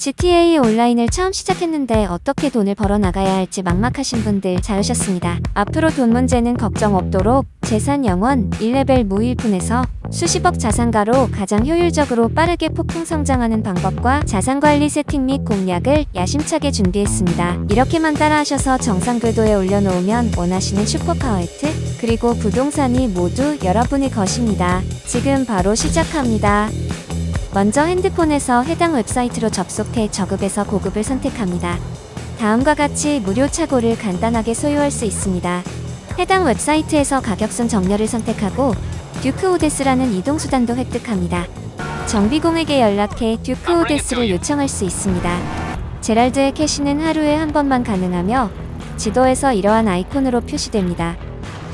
GTA 온라인을 처음 시작했는데 어떻게 돈을 벌어 나가야 할지 막막하신 분들 자으셨습니다. 앞으로 돈 문제는 걱정 없도록 재산 영원 1레벨 무일푼에서 수십억 자산가로 가장 효율적으로 빠르게 폭풍 성장하는 방법과 자산 관리 세팅 및 공략을 야심차게 준비했습니다. 이렇게만 따라하셔서 정상 궤도에 올려놓으면 원하시는 슈퍼파워 혜택 그리고 부동산이 모두 여러분의 것입니다. 지금 바로 시작합니다. 먼저 핸드폰에서 해당 웹사이트로 접속해 저급에서 고급을 선택합니다. 다음과 같이 무료 차고를 간단하게 소유할 수 있습니다. 해당 웹사이트에서 가격순 정렬을 선택하고 듀크 오데스라는 이동수단도 획득합니다. 정비공에게 연락해 듀크 오데스를 요청할 수 있습니다. 제랄드의 캐시는 하루에 한 번만 가능하며 지도에서 이러한 아이콘으로 표시됩니다.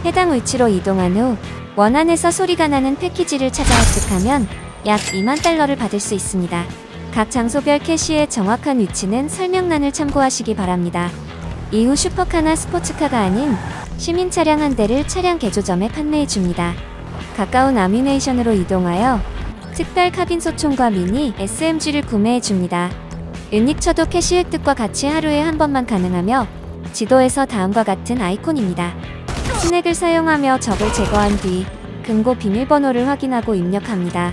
해당 위치로 이동한 후 원안에서 소리가 나는 패키지를 찾아 획득하면 약 2만 달러를 받을 수 있습니다. 각 장소별 캐시의 정확한 위치는 설명란을 참고하시기 바랍니다. 이후 슈퍼카나 스포츠카가 아닌 시민 차량 한 대를 차량 개조점에 판매해 줍니다. 가까운 아미네이션으로 이동하여 특별 카빈 소총과 미니 SMG를 구매해 줍니다. 은닉처도 캐시 획득과 같이 하루에 한 번만 가능하며 지도에서 다음과 같은 아이콘입니다. 스낵을 사용하며 적을 제거한 뒤 금고 비밀번호를 확인하고 입력합니다.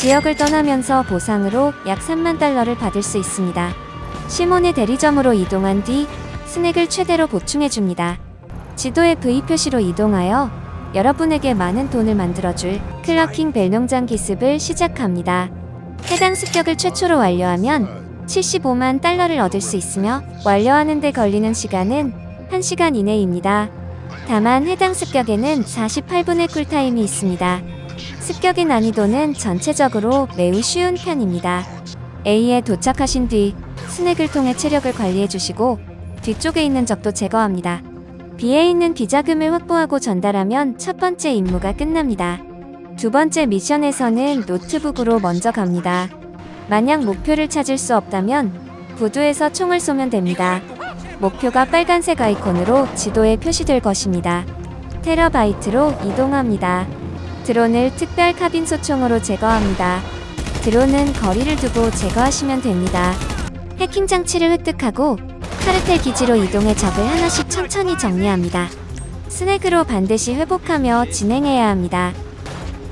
지역을 떠나면서 보상으로 약 3만 달러를 받을 수 있습니다. 시몬의 대리점으로 이동한 뒤 스낵을 최대로 보충해줍니다. 지도의 V 표시로 이동하여 여러분에게 많은 돈을 만들어줄 클러킹 벨 농장 기습을 시작합니다. 해당 습격을 최초로 완료하면 75만 달러를 얻을 수 있으며 완료하는 데 걸리는 시간은 1시간 이내입니다. 다만 해당 습격에는 48분의 쿨타임이 있습니다. 습격의 난이도는 전체적으로 매우 쉬운 편입니다. A에 도착하신 뒤 스낵을 통해 체력을 관리해 주시고 뒤쪽에 있는 적도 제거합니다. B에 있는 비자금을 확보하고 전달하면 첫 번째 임무가 끝납니다. 두 번째 미션에서는 노트북으로 먼저 갑니다. 만약 목표를 찾을 수 없다면 구두에서 총을 쏘면 됩니다. 목표가 빨간색 아이콘으로 지도에 표시될 것입니다. 테러바이트로 이동합니다. 드론을 특별 카빈 소총으로 제거합니다. 드론은 거리를 두고 제거하시면 됩니다. 해킹 장치를 획득하고 카르텔 기지로 이동해 적을 하나씩 천천히 정리합니다. 스낵으로 반드시 회복하며 진행해야 합니다.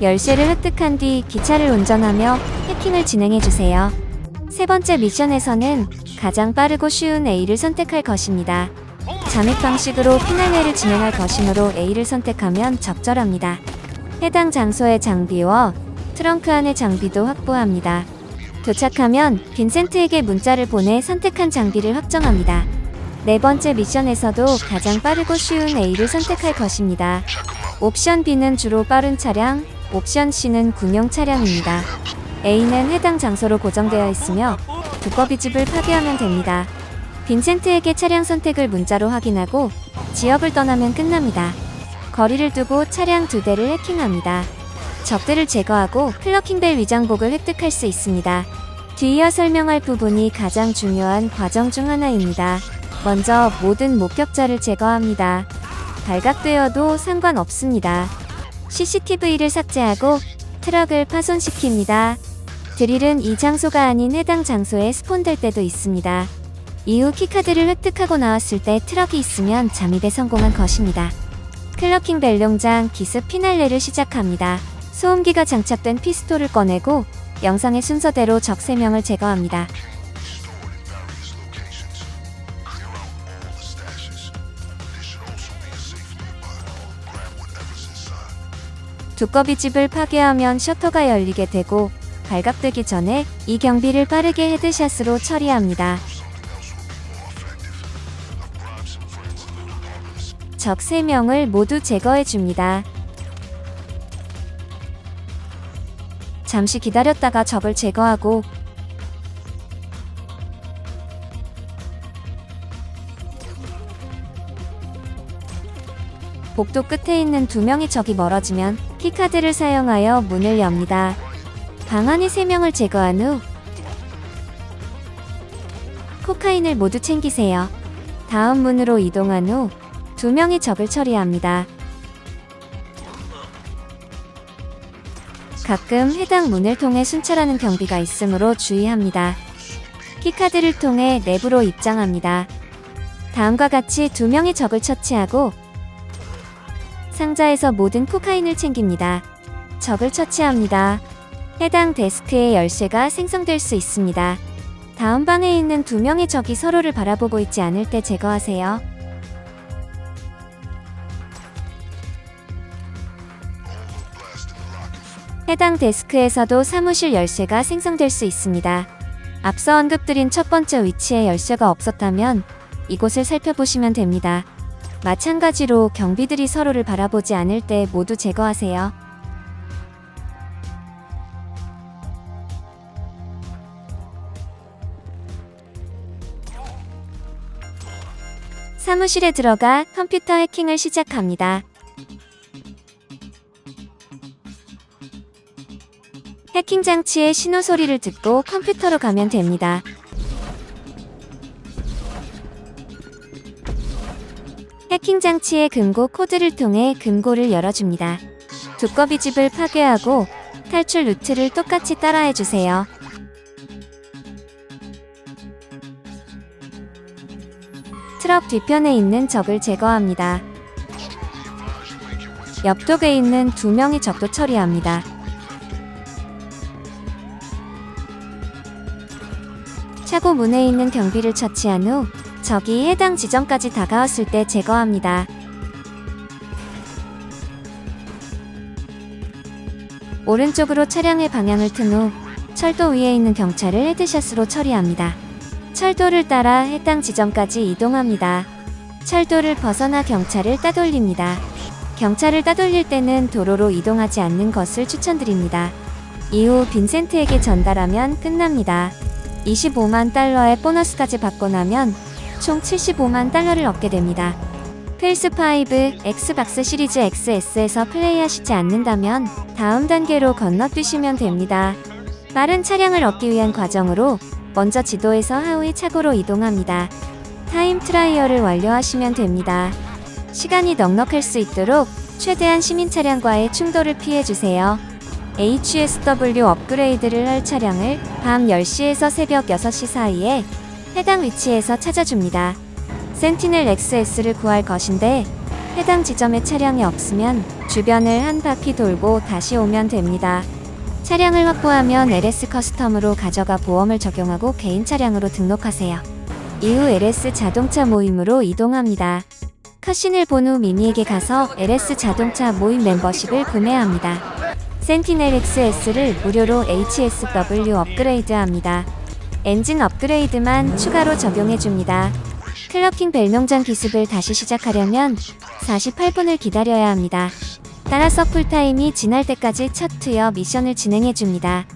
열쇠를 획득한 뒤 기차를 운전하며 해킹을 진행해 주세요. 세 번째 미션에서는 가장 빠르고 쉬운 A를 선택할 것입니다. 잠입 방식으로 피날레를 진행할 것이므로 A를 선택하면 적절합니다. 해당 장소의 장비와 트렁크 안의 장비도 확보합니다. 도착하면 빈센트에게 문자를 보내 선택한 장비를 확정합니다. 네 번째 미션에서도 가장 빠르고 쉬운 A를 선택할 것입니다. 옵션 B는 주로 빠른 차량, 옵션 C는 군용 차량입니다. A는 해당 장소로 고정되어 있으며 두꺼비 집을 파괴하면 됩니다. 빈센트에게 차량 선택을 문자로 확인하고 지역을 떠나면 끝납니다. 거리를 두고 차량 두 대를 해킹합니다. 적들을 제거하고 클러킹벨 위장복을 획득할 수 있습니다. 뒤이어 설명할 부분이 가장 중요한 과정 중 하나입니다. 먼저 모든 목격자를 제거합니다. 발각되어도 상관없습니다. CCTV를 삭제하고 트럭을 파손시킵니다. 드릴은 이 장소가 아닌 해당 장소에 스폰될 때도 있습니다. 이후 키카드를 획득하고 나왔을 때 트럭이 있으면 잠입에 성공한 것입니다. 클러킹 벨룡장 기습 피날레를 시작합니다. 소음기가 장착된 피스톨을 꺼내고 영상의 순서대로 적 3명을 제거합니다. 두꺼비 집을 파괴하면 셔터가 열리게 되고 발각되기 전에 이 경비를 빠르게 헤드샷으로 처리합니다. 적 3명을 모두 제거해 줍니다. 잠시 기다렸다가 적을 제거하고 복도 끝에 있는 두 명의 적이 멀어지면 키카드를 사용하여 문을 엽니다. 방안이 3명을 제거한 후 코카인을 모두 챙기세요. 다음 문으로 이동한 후 두 명의 적을 처리합니다. 가끔 해당 문을 통해 순찰하는 경비가 있으므로 주의합니다. 키카드를 통해 내부로 입장합니다. 다음과 같이 두 명의 적을 처치하고 상자에서 모든 코카인을 챙깁니다. 적을 처치합니다. 해당 데스크의 열쇠가 생성될 수 있습니다. 다음 방에 있는 두 명의 적이 서로를 바라보고 있지 않을 때 제거하세요. 해당 데스크에서도 사무실 열쇠가 생성될 수 있습니다. 앞서 언급드린 첫 번째 위치에 열쇠가 없었다면 이곳을 살펴보시면 됩니다. 마찬가지로 경비들이 서로를 바라보지 않을 때 모두 제거하세요. 사무실에 들어가 컴퓨터 해킹을 시작합니다. 해킹 장치의 신호 소리를 듣고 컴퓨터로 가면 됩니다. 해킹 장치의 금고 코드를 통해 금고를 열어줍니다. 두꺼비 집을 파괴하고 탈출 루트를 똑같이 따라해 주세요. 트럭 뒤편에 있는 적을 제거합니다. 옆독에 있는 두 명의 적도 처리합니다. 차고 문에 있는 경비를 처치한 후 적이 해당 지점까지 다가왔을 때 제거합니다. 오른쪽으로 차량의 방향을 튼 후 철도 위에 있는 경찰을 헤드샷으로 처리합니다. 철도를 따라 해당 지점까지 이동합니다. 철도를 벗어나 경찰을 따돌립니다. 경찰을 따돌릴 때는 도로로 이동하지 않는 것을 추천드립니다. 이후 빈센트에게 전달하면 끝납니다. 25만 달러의 보너스까지 받고 나면 총 75만 달러를 얻게 됩니다. 플스5 엑스박스 시리즈 XS에서 플레이하시지 않는다면 다음 단계로 건너뛰시면 됩니다. 빠른 차량을 얻기 위한 과정으로 먼저 지도에서 하우의 차고로 이동합니다. 타임 트라이얼을 완료하시면 됩니다. 시간이 넉넉할 수 있도록 최대한 시민 차량과의 충돌을 피해주세요. HSW 업그레이드를 할 차량을 밤 10시에서 새벽 6시 사이에 해당 위치에서 찾아줍니다. 센티넬 XS를 구할 것인데 해당 지점에 차량이 없으면 주변을 한 바퀴 돌고 다시 오면 됩니다. 차량을 확보하면 LS 커스텀으로 가져가 보험을 적용하고 개인 차량으로 등록하세요. 이후 LS 자동차 모임으로 이동합니다. 컷신을 본 후 미니에게 가서 LS 자동차 모임 멤버십을 구매합니다. 센티넬 XS를 무료로 HSW 업그레이드합니다. 엔진 업그레이드만 추가로 적용해줍니다. 클러킹 벨 농장 기습을 다시 시작하려면 48분을 기다려야 합니다. 따라서 쿨타임이 지날 때까지 첫 투여 미션을 진행해줍니다.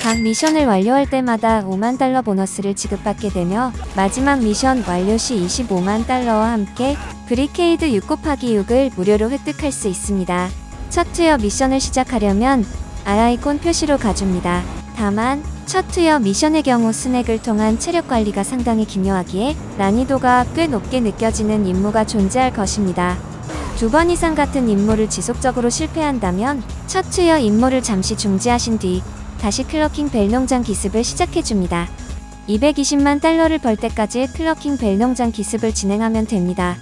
각 미션을 완료할 때마다 5만 달러 보너스를 지급받게 되며 마지막 미션 완료 시 25만 달러와 함께 브리케이드 6 곱하기 6을 무료로 획득할 수 있습니다. 첫 투여 미션을 시작하려면 아이콘 표시로 가줍니다. 다만 첫 투여 미션의 경우 스낵을 통한 체력 관리가 상당히 기묘하기에 난이도가 꽤 높게 느껴지는 임무가 존재할 것입니다. 두 번 이상 같은 임무를 지속적으로 실패한다면 첫 투여 임무를 잠시 중지하신 뒤 다시 클러킹 벨 농장 기습을 시작해줍니다. 220만 달러를 벌 때까지 클러킹 벨 농장 기습을 진행하면 됩니다.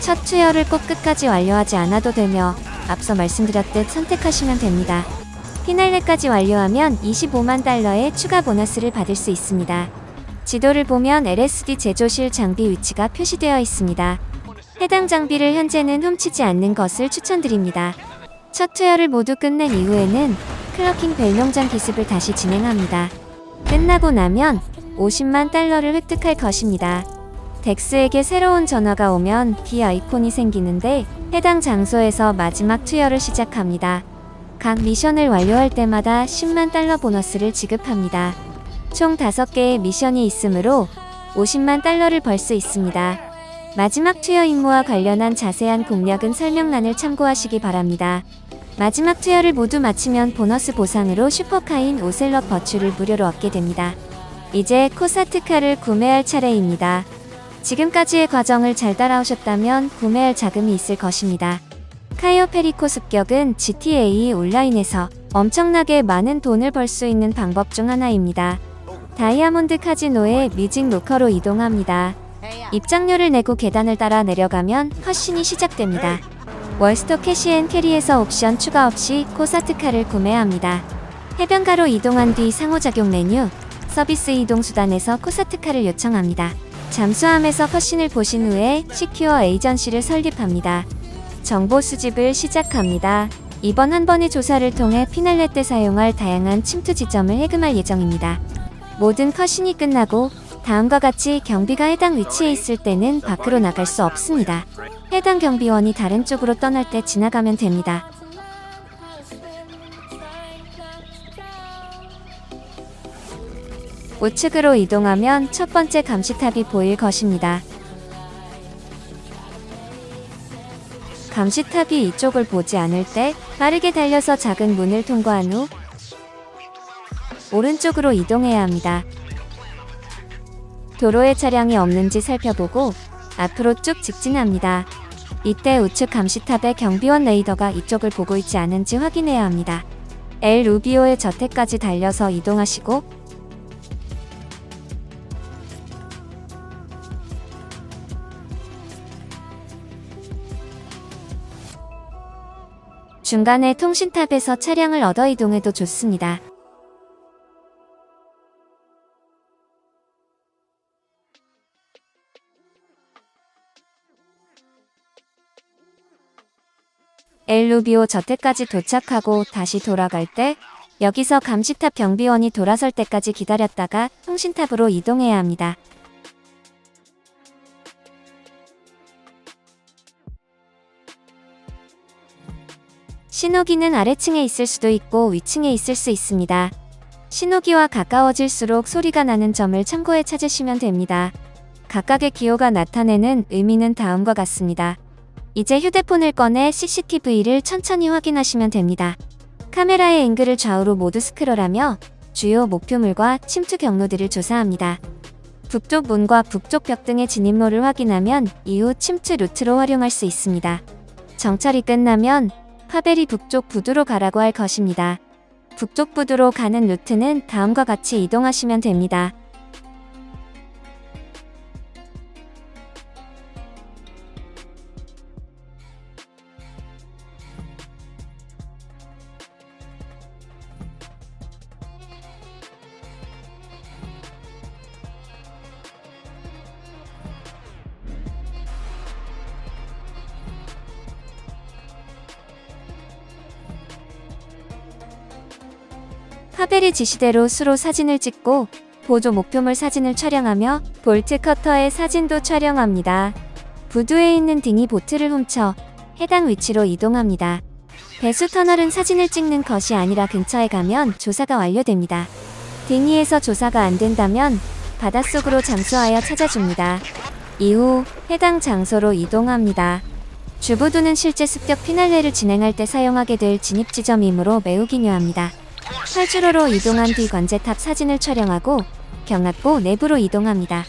첫 투여를 꼭 끝까지 완료하지 않아도 되며 앞서 말씀드렸듯 선택하시면 됩니다. 피날레까지 완료하면 25만 달러의 추가 보너스를 받을 수 있습니다. 지도를 보면 LSD 제조실 장비 위치가 표시되어 있습니다. 해당 장비를 현재는 훔치지 않는 것을 추천드립니다. 첫 투여를 모두 끝낸 이후에는 클러킹 벨 농장 기습을 다시 진행합니다. 끝나고 나면 50만 달러를 획득할 것입니다. 덱스에게 새로운 전화가 오면 D 아이콘이 생기는데 해당 장소에서 마지막 투여를 시작합니다. 각 미션을 완료할 때마다 10만 달러 보너스를 지급합니다. 총 5개의 미션이 있으므로 50만 달러를 벌 수 있습니다. 마지막 투여 임무와 관련한 자세한 공략은 설명란을 참고하시기 바랍니다. 마지막 투여를 모두 마치면 보너스 보상으로 슈퍼카인 오셀럿 버추를 무료로 얻게 됩니다. 이제 코사트카를 구매할 차례입니다. 지금까지의 과정을 잘 따라오셨다면 구매할 자금이 있을 것입니다. 카이오 페리코 습격은 GTA 온라인에서 엄청나게 많은 돈을 벌 수 있는 방법 중 하나입니다. 다이아몬드 카지노의 뮤직 로커로 이동합니다. 입장료를 내고 계단을 따라 내려가면 컷신이 시작됩니다. 월스토 캐시앤 캐리에서 옵션 추가 없이 코사트카를 구매합니다. 해변가로 이동한 뒤 상호작용 메뉴, 서비스 이동 수단에서 코사트카를 요청합니다. 잠수함에서 컷신을 보신 후에 시큐어 에이전시를 설립합니다. 정보 수집을 시작합니다. 이번 한 번의 조사를 통해 피날레 때 사용할 다양한 침투 지점을 해금할 예정입니다. 모든 컷신이 끝나고 다음과 같이 경비가 해당 위치에 있을 때는 밖으로 나갈 수 없습니다. 해당 경비원이 다른 쪽으로 떠날 때 지나가면 됩니다. 우측으로 이동하면 첫 번째 감시탑이 보일 것입니다. 감시탑이 이쪽을 보지 않을 때 빠르게 달려서 작은 문을 통과한 후 오른쪽으로 이동해야 합니다. 도로에 차량이 없는지 살펴보고 앞으로 쭉 직진합니다. 이때 우측 감시탑의 경비원 레이더가 이쪽을 보고 있지 않은지 확인해야 합니다. 엘 루비오의 저택까지 달려서 이동하시고 중간에 통신탑에서 차량을 얻어 이동해도 좋습니다. 엘루비오 저택까지 도착하고 다시 돌아갈 때 여기서 감시탑 경비원이 돌아설 때까지 기다렸다가 통신탑으로 이동해야 합니다. 신호기는 아래층에 있을 수도 있고 위층에 있을 수 있습니다. 신호기와 가까워질수록 소리가 나는 점을 참고해 찾으시면 됩니다. 각각의 기호가 나타내는 의미는 다음과 같습니다. 이제 휴대폰을 꺼내 CCTV를 천천히 확인하시면 됩니다. 카메라의 앵글을 좌우로 모두 스크롤하며 주요 목표물과 침투 경로들을 조사합니다. 북쪽 문과 북쪽 벽 등의 진입로를 확인하면 이후 침투 루트로 활용할 수 있습니다. 정찰이 끝나면 파베리 북쪽 부두로 가라고 할 것입니다. 북쪽 부두로 가는 루트는 다음과 같이 이동하시면 됩니다. 파벨이 지시대로 수로 사진을 찍고 보조 목표물 사진을 촬영하며 볼트 커터의 사진도 촬영합니다. 부두에 있는 딩이 보트를 훔쳐 해당 위치로 이동합니다. 배수 터널은 사진을 찍는 것이 아니라 근처에 가면 조사가 완료됩니다. 딩이에서 조사가 안 된다면 바닷속으로 잠수하여 찾아줍니다. 이후 해당 장소로 이동합니다. 주부두는 실제 습격 피날레를 진행할 때 사용하게 될 진입 지점이므로 매우 기묘합니다. 활주로로 이동한 뒤 관제탑 사진을 촬영하고 경합고 내부로 이동합니다.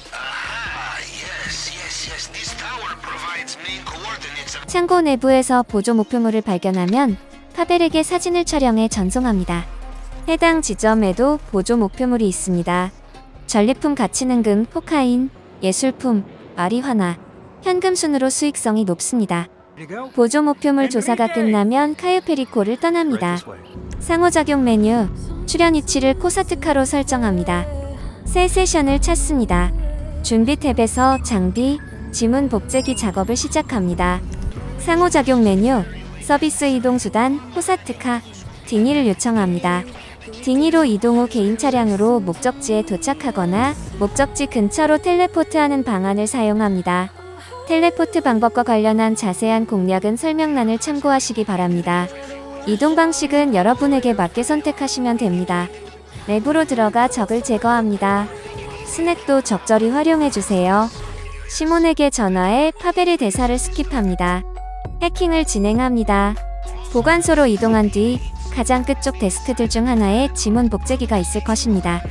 창고 내부에서 보조 목표물을 발견하면 파벨에게 사진을 촬영해 전송합니다. 해당 지점에도 보조 목표물이 있습니다. 전리품 가치는 금, 코카인, 예술품, 마리화나, 현금 순으로 수익성이 높습니다. 보조 목표물 조사가 끝나면 카유페리코를 떠납니다. 상호작용 메뉴, 출연 위치를 코사트카로 설정합니다. 새 세션을 찾습니다. 준비 탭에서 장비, 지문 복제기 작업을 시작합니다. 상호작용 메뉴, 서비스 이동 수단, 코사트카, 딩이를 요청합니다. 딩이로 이동 후 개인 차량으로 목적지에 도착하거나 목적지 근처로 텔레포트하는 방안을 사용합니다. 텔레포트 방법과 관련한 자세한 공략은 설명란을 참고하시기 바랍니다. 이동 방식은 여러분에게 맞게 선택하시면 됩니다. 내부로 들어가 적을 제거합니다. 스낵도 적절히 활용해 주세요. 시몬에게 전화해 파벨의 대사를 스킵합니다. 해킹을 진행합니다. 보관소로 이동한 뒤 가장 끝쪽 데스크들 중 하나에 지문 복제기가 있을 것입니다.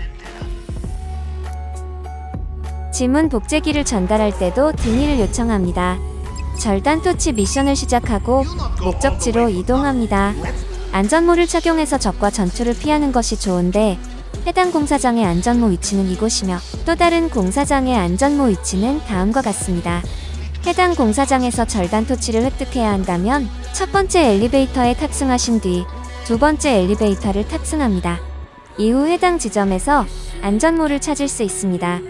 지문 복제기를 전달할 때도 din이를 요청합니다. 절단 토치 미션을 시작하고 목적지로 이동합니다. 안전모를 착용해서 적과 전투를 피하는 것이 좋은데 해당 공사장의 안전모 위치는 이곳이며 또 다른 공사장의 안전모 위치는 다음과 같습니다. 해당 공사장에서 절단 토치를 획득해야 한다면 첫 번째 엘리베이터에 탑승하신 뒤 두 번째 엘리베이터를 탑승합니다. 이후 해당 지점에서 안전모를 찾을 수 있습니다.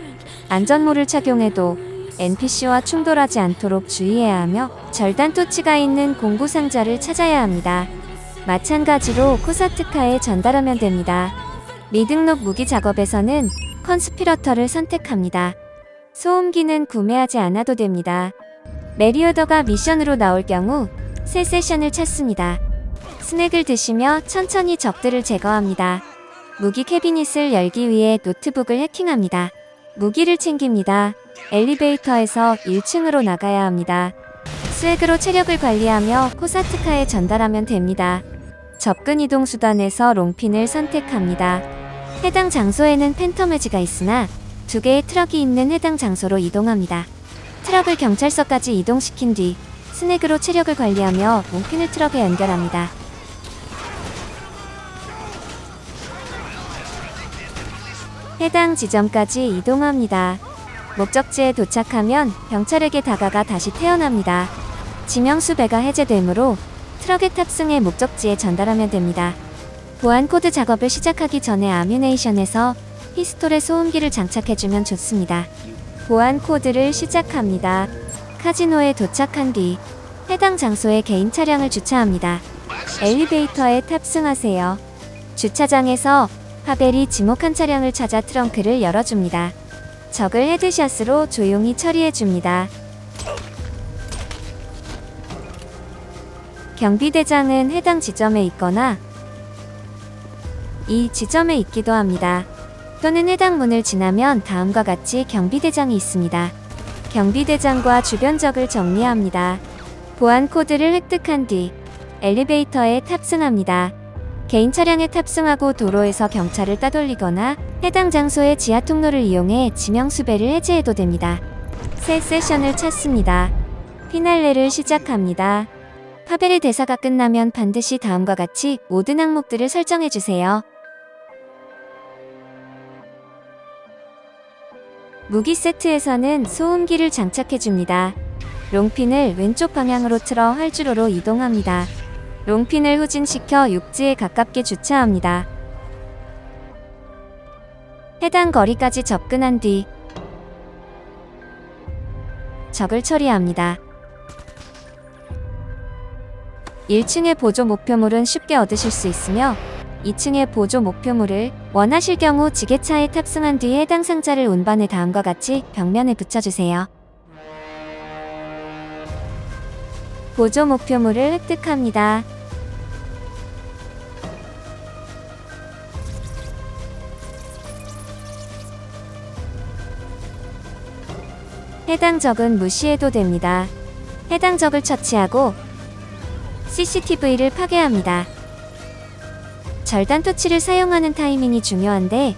안전모를 착용해도 NPC와 충돌하지 않도록 주의해야 하며 절단 토치가 있는 공구 상자를 찾아야 합니다. 마찬가지로 코사트카에 전달하면 됩니다. 미등록 무기 작업에서는 컨스피러터를 선택합니다. 소음기는 구매하지 않아도 됩니다. 메리오더가 미션으로 나올 경우 새 세션을 찾습니다. 스낵을 드시며 천천히 적들을 제거합니다. 무기 캐비닛을 열기 위해 노트북을 해킹합니다. 무기를 챙깁니다. 엘리베이터에서 1층으로 나가야 합니다. 스웩으로 체력을 관리하며 코사트카에 전달하면 됩니다. 접근 이동 수단에서 롱핀을 선택합니다. 해당 장소에는 팬텀 해지가 있으나 두 개의 트럭이 있는 해당 장소로 이동합니다. 트럭을 경찰서까지 이동시킨 뒤 스낵으로 체력을 관리하며 롱핀을 트럭에 연결합니다. 해당 지점까지 이동합니다. 목적지에 도착하면 경찰에게 다가가 다시 태어납니다. 지명수 배가 해제되므로 트럭에 탑승해 목적지에 전달하면 됩니다. 보안 코드 작업을 시작하기 전에 아뮤네이션에서 피스톨에 소음기를 장착해주면 좋습니다. 보안 코드를 시작합니다. 카지노에 도착한 뒤 해당 장소에 개인 차량을 주차합니다. 엘리베이터에 탑승하세요. 주차장에서 파벨이 지목한 차량을 찾아 트렁크를 열어줍니다. 적을 헤드샷으로 조용히 처리해줍니다. 경비대장은 해당 지점에 있거나 이 지점에 있기도 합니다. 또는 해당 문을 지나면 다음과 같이 경비대장이 있습니다. 경비대장과 주변 적을 정리합니다. 보안 코드를 획득한 뒤 엘리베이터에 탑승합니다. 개인 차량에 탑승하고 도로에서 경찰을 따돌리거나 해당 장소의 지하 통로를 이용해 지명 수배를 해제해도 됩니다. 새 세션을 찾습니다. 피날레를 시작합니다. 파벨의 대사가 끝나면 반드시 다음과 같이 모든 항목들을 설정해 주세요. 무기 세트에서는 소음기를 장착해 줍니다. 롱핀을 왼쪽 방향으로 틀어 활주로로 이동합니다. 롱핀을 후진시켜 육지에 가깝게 주차합니다. 해당 거리까지 접근한 뒤 적을 처리합니다. 1층의 보조 목표물은 쉽게 얻으실 수 있으며 2층의 보조 목표물을 원하실 경우 지게차에 탑승한 뒤 해당 상자를 운반해 다음과 같이 벽면에 붙여주세요. 보조 목표물을 획득합니다. 해당 적은 무시해도 됩니다. 해당 적을 처치하고 CCTV를 파괴합니다. 절단 토치를 사용하는 타이밍이 중요한데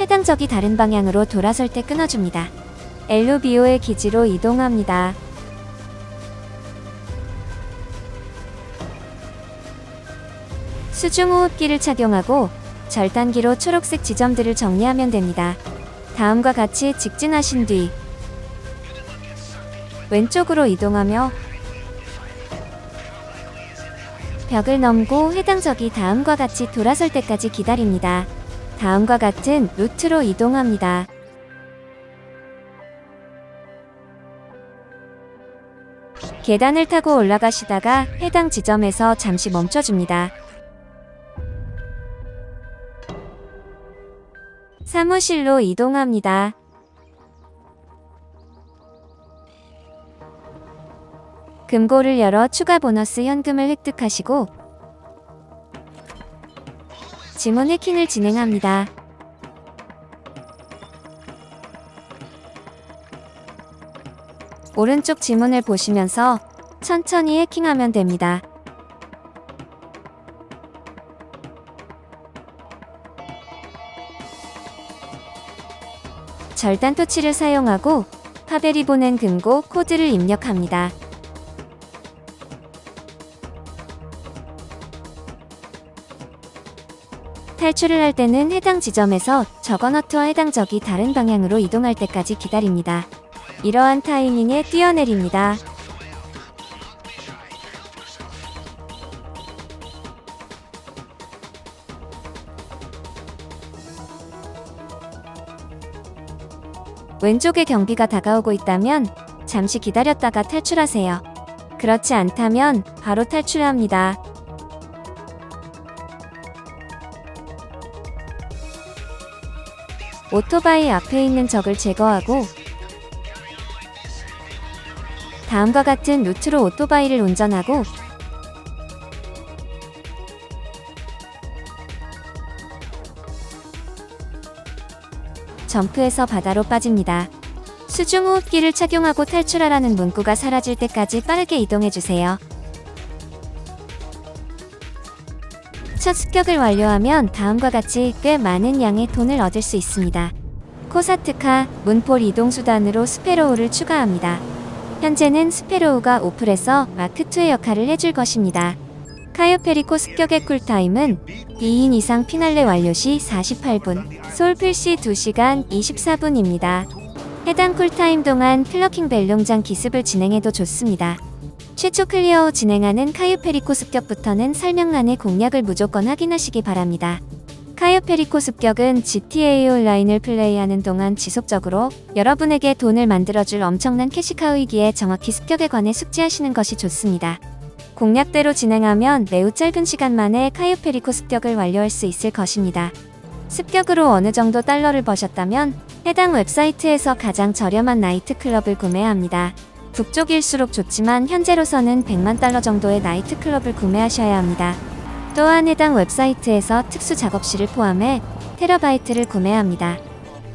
해당 적이 다른 방향으로 돌아설 때 끊어줍니다. 엘루비오의 기지로 이동합니다. 수중호흡기를 착용하고 절단기로 초록색 지점들을 정리하면 됩니다. 다음과 같이 직진하신 뒤 왼쪽으로 이동하며 벽을 넘고 해당 적이 다음과 같이 돌아설 때까지 기다립니다. 다음과 같은 루트로 이동합니다. 계단을 타고 올라가시다가 해당 지점에서 잠시 멈춰줍니다. 사무실로 이동합니다. 금고를 열어 추가 보너스 현금을 획득하시고 지문 해킹을 진행합니다. 오른쪽 지문을 보시면서 천천히 해킹하면 됩니다. 절단 토치를 사용하고 파벨이 보낸 금고 코드를 입력합니다. 탈출을 할 때는 해당 지점에서 저거너트와 해당 적이 다른 방향으로 이동할 때까지 기다립니다. 이러한 타이밍에 뛰어내립니다. 왼쪽에 경비가 다가오고 있다면 잠시 기다렸다가 탈출하세요. 그렇지 않다면 바로 탈출합니다. 오토바이 앞에 있는 적을 제거하고 다음과 같은 루트로 오토바이를 운전하고 점프해서 바다로 빠집니다. 수중 호흡기를 착용하고 탈출하라는 문구가 사라질 때까지 빠르게 이동해주세요. 첫 습격을 완료하면 다음과 같이 꽤 많은 양의 돈을 얻을 수 있습니다. 코사트카 문폴 이동 수단으로 스페로우를 추가합니다. 현재는 스페로우가 오플에서 마크2의 역할을 해줄 것입니다. 카요페리코 습격의 쿨타임은 2인 이상 피날레 완료 시 48분, 솔필 시 2시간 24분입니다. 해당 쿨타임 동안 플러킹 벨룡장 기습을 진행해도 좋습니다. 최초 클리어 후 진행하는 카요페리코 습격부터는 설명란의 공략을 무조건 확인하시기 바랍니다. 카요페리코 습격은 GTA 온라인을 플레이하는 동안 지속적으로 여러분에게 돈을 만들어줄 엄청난 캐시카우이기에 정확히 습격에 관해 숙지하시는 것이 좋습니다. 공략대로 진행하면 매우 짧은 시간 만에 카요페리코 습격을 완료할 수 있을 것입니다. 습격으로 어느 정도 달러를 버셨다면 해당 웹사이트에서 가장 저렴한 나이트클럽을 구매해야 합니다. 북쪽일수록 좋지만 현재로서는 100만 달러 정도의 나이트클럽을 구매하셔야 합니다. 또한 해당 웹사이트에서 특수 작업실을 포함해 테러바이트를 구매해야 합니다.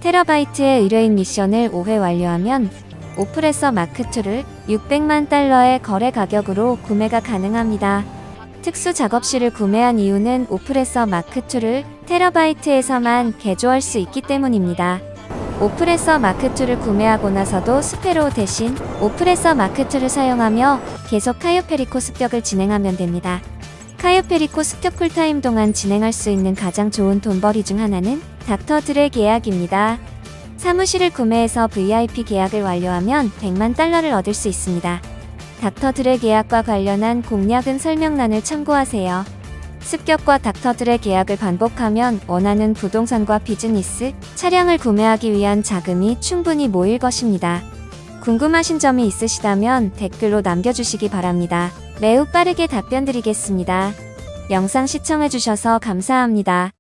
테러바이트의 의뢰인 미션을 5회 완료하면 오플에서 마크2를 600만 달러의 거래 가격으로 구매가 가능합니다. 특수 작업실을 구매한 이유는 오플에서 마크2를 테러바이트에서만 개조할 수 있기 때문입니다. 오플에서 마크2를 구매하고 나서도 스페로 대신 오플에서 마크2를 사용하며 계속 카요페리코 습격을 진행하면 됩니다. 카요페리코 습격 쿨타임 동안 진행할 수 있는 가장 좋은 돈벌이 중 하나는 닥터 드의 계약입니다. 사무실을 구매해서 VIP 계약을 완료하면 100만 달러를 얻을 수 있습니다. 닥터 드의 계약과 관련한 공략은 설명란을 참고하세요. 습격과 닥터들의 계약을 반복하면 원하는 부동산과 비즈니스, 차량을 구매하기 위한 자금이 충분히 모일 것입니다. 궁금하신 점이 있으시다면 댓글로 남겨주시기 바랍니다. 매우 빠르게 답변 드리겠습니다. 영상 시청해주셔서 감사합니다.